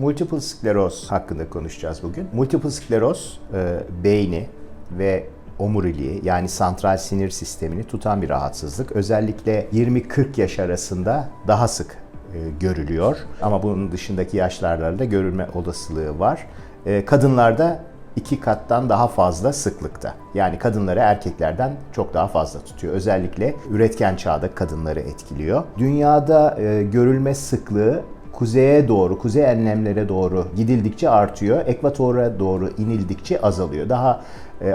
Multiple skleroz hakkında konuşacağız bugün. Multiple skleroz e, beyni ve omuriliği yani santral sinir sistemini tutan bir rahatsızlık. Özellikle 20-40 yaş arasında daha sık e, görülüyor. Ama bunun dışındaki yaşlarda da görülme olasılığı var. E, kadınlarda iki kattan daha fazla sıklıkta. Yani kadınları erkeklerden çok daha fazla tutuyor. Özellikle üretken çağda kadınları etkiliyor. Dünyada e, görülme sıklığı kuzeye doğru, kuzey enlemlere doğru gidildikçe artıyor. Ekvatora doğru inildikçe azalıyor. Daha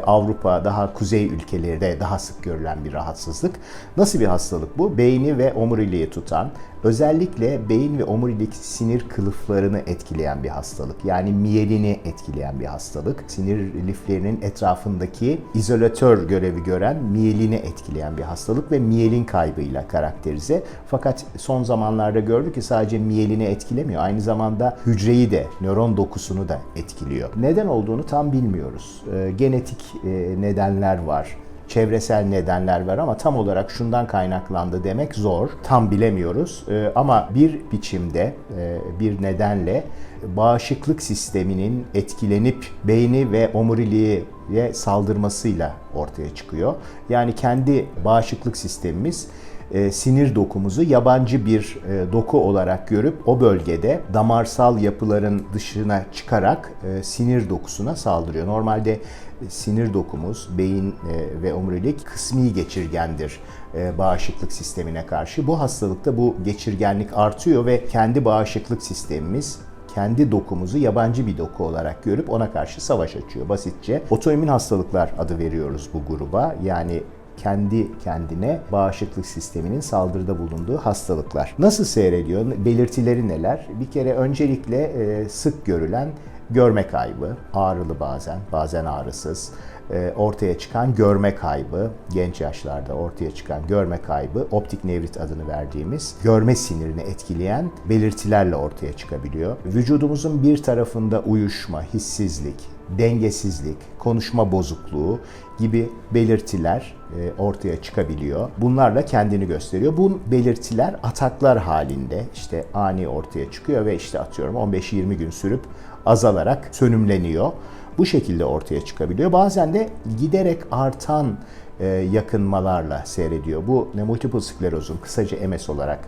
Avrupa, daha kuzey ülkelerde daha sık görülen bir rahatsızlık. Nasıl bir hastalık bu? Beyni ve omuriliği tutan, özellikle beyin ve omurilik sinir kılıflarını etkileyen bir hastalık. Yani miyelini etkileyen bir hastalık. Sinir liflerinin etrafındaki izolatör görevi gören miyelini etkileyen bir hastalık ve miyelin kaybıyla karakterize. Fakat son zamanlarda gördük ki sadece miyelini etkilemiyor. Aynı zamanda hücreyi de, nöron dokusunu da etkiliyor. Neden olduğunu tam bilmiyoruz. E, genetik e, nedenler var çevresel nedenler var ama tam olarak şundan kaynaklandı demek zor. Tam bilemiyoruz e, ama bir biçimde e, bir nedenle bağışıklık sisteminin etkilenip beyni ve omuriliğe saldırmasıyla ortaya çıkıyor. Yani kendi bağışıklık sistemimiz e, sinir dokumuzu yabancı bir e, doku olarak görüp o bölgede damarsal yapıların dışına çıkarak e, sinir dokusuna saldırıyor. Normalde e, sinir dokumuz, beyin e, ve omurilik kısmi geçirgendir e, bağışıklık sistemine karşı. Bu hastalıkta bu geçirgenlik artıyor ve kendi bağışıklık sistemimiz kendi dokumuzu yabancı bir doku olarak görüp ona karşı savaş açıyor basitçe. Otoimmün hastalıklar adı veriyoruz bu gruba. Yani kendi kendine bağışıklık sisteminin saldırıda bulunduğu hastalıklar. Nasıl seyrediyor? Belirtileri neler? Bir kere öncelikle e, sık görülen görme kaybı, ağrılı bazen, bazen ağrısız, ortaya çıkan görme kaybı, genç yaşlarda ortaya çıkan görme kaybı, optik nevrit adını verdiğimiz görme sinirini etkileyen belirtilerle ortaya çıkabiliyor. Vücudumuzun bir tarafında uyuşma, hissizlik, dengesizlik, konuşma bozukluğu gibi belirtiler e, ortaya çıkabiliyor. Bunlarla kendini gösteriyor. Bu belirtiler ataklar halinde işte ani ortaya çıkıyor ve işte atıyorum 15-20 gün sürüp azalarak sönümleniyor. Bu şekilde ortaya çıkabiliyor. Bazen de giderek artan e, yakınmalarla seyrediyor. Bu ne multiple sklerozun kısaca MS olarak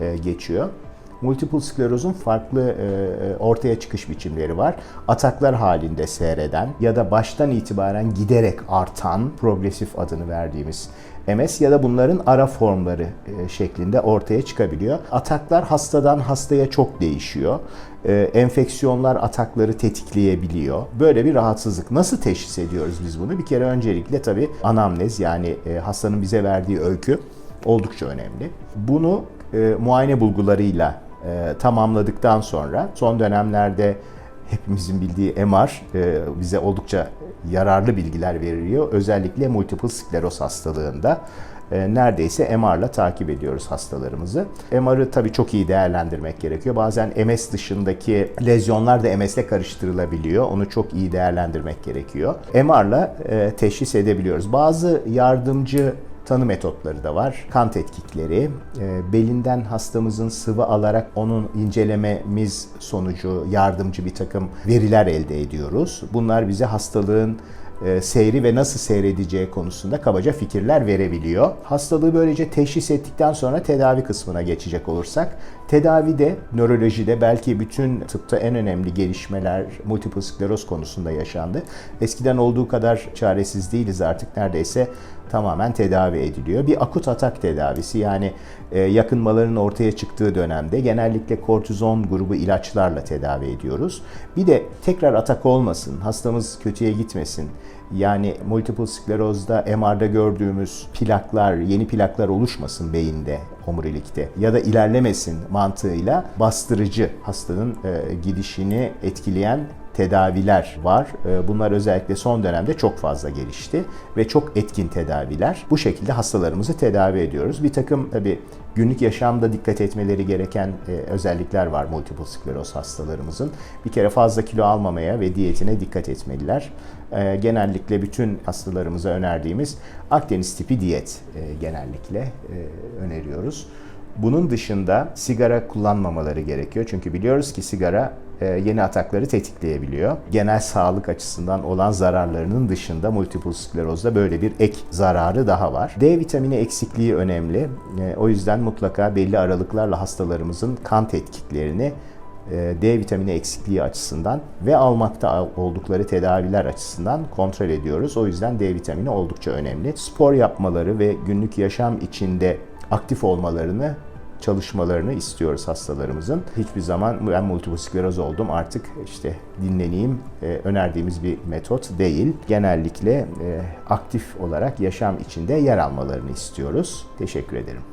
e, geçiyor. Multiple sklerozun farklı e, ortaya çıkış biçimleri var. Ataklar halinde seyreden ya da baştan itibaren giderek artan progresif adını verdiğimiz MS ya da bunların ara formları e, şeklinde ortaya çıkabiliyor. Ataklar hastadan hastaya çok değişiyor. E, enfeksiyonlar atakları tetikleyebiliyor. Böyle bir rahatsızlık. Nasıl teşhis ediyoruz biz bunu? Bir kere öncelikle tabii anamnez yani e, hastanın bize verdiği öykü oldukça önemli. Bunu muayene bulgularıyla tamamladıktan sonra son dönemlerde hepimizin bildiği MR bize oldukça yararlı bilgiler veriliyor. Özellikle multiple skleroz hastalığında e, neredeyse MR'la takip ediyoruz hastalarımızı. MR'ı tabii çok iyi değerlendirmek gerekiyor. Bazen MS dışındaki lezyonlar da MS'le karıştırılabiliyor. Onu çok iyi değerlendirmek gerekiyor. MR'la e, teşhis edebiliyoruz. Bazı yardımcı tanı metotları da var. Kan tetkikleri, e, belinden hastamızın sıvı alarak onun incelememiz sonucu yardımcı bir takım veriler elde ediyoruz. Bunlar bize hastalığın e, seyri ve nasıl seyredeceği konusunda kabaca fikirler verebiliyor. Hastalığı böylece teşhis ettikten sonra tedavi kısmına geçecek olursak, tedavide, nörolojide belki bütün tıpta en önemli gelişmeler multiple skleroz konusunda yaşandı. Eskiden olduğu kadar çaresiz değiliz artık neredeyse tamamen tedavi ediliyor. Bir akut atak tedavisi yani e, yakınmaların ortaya çıktığı dönemde genellikle kortizon grubu ilaçlarla tedavi ediyoruz. Bir de tekrar atak olmasın, hastamız kötüye gitmesin. Yani multiple sklerozda MR'da gördüğümüz plaklar, yeni plaklar oluşmasın beyinde, omurilikte ya da ilerlemesin mantığıyla bastırıcı hastanın e, gidişini etkileyen tedaviler var. Ee, bunlar özellikle son dönemde çok fazla gelişti ve çok etkin tedaviler. Bu şekilde hastalarımızı tedavi ediyoruz. Bir takım tabi günlük yaşamda dikkat etmeleri gereken e, özellikler var multiple skleroz hastalarımızın. Bir kere fazla kilo almamaya ve diyetine dikkat etmeliler. Ee, genellikle bütün hastalarımıza önerdiğimiz Akdeniz tipi diyet e, genellikle e, öneriyoruz. Bunun dışında sigara kullanmamaları gerekiyor. Çünkü biliyoruz ki sigara yeni atakları tetikleyebiliyor. Genel sağlık açısından olan zararlarının dışında multiple sklerozda böyle bir ek zararı daha var. D vitamini eksikliği önemli. E, O yüzden mutlaka belli aralıklarla hastalarımızın kan tetkiklerini e, D vitamini eksikliği açısından ve almakta oldukları tedaviler açısından kontrol ediyoruz. O yüzden D vitamini oldukça önemli. Spor yapmaları ve günlük yaşam içinde aktif olmalarını çalışmalarını istiyoruz hastalarımızın. Hiçbir zaman ben multiple skleroz oldum artık işte dinleneyim e, önerdiğimiz bir metot değil. Genellikle e, aktif olarak yaşam içinde yer almalarını istiyoruz. Teşekkür ederim.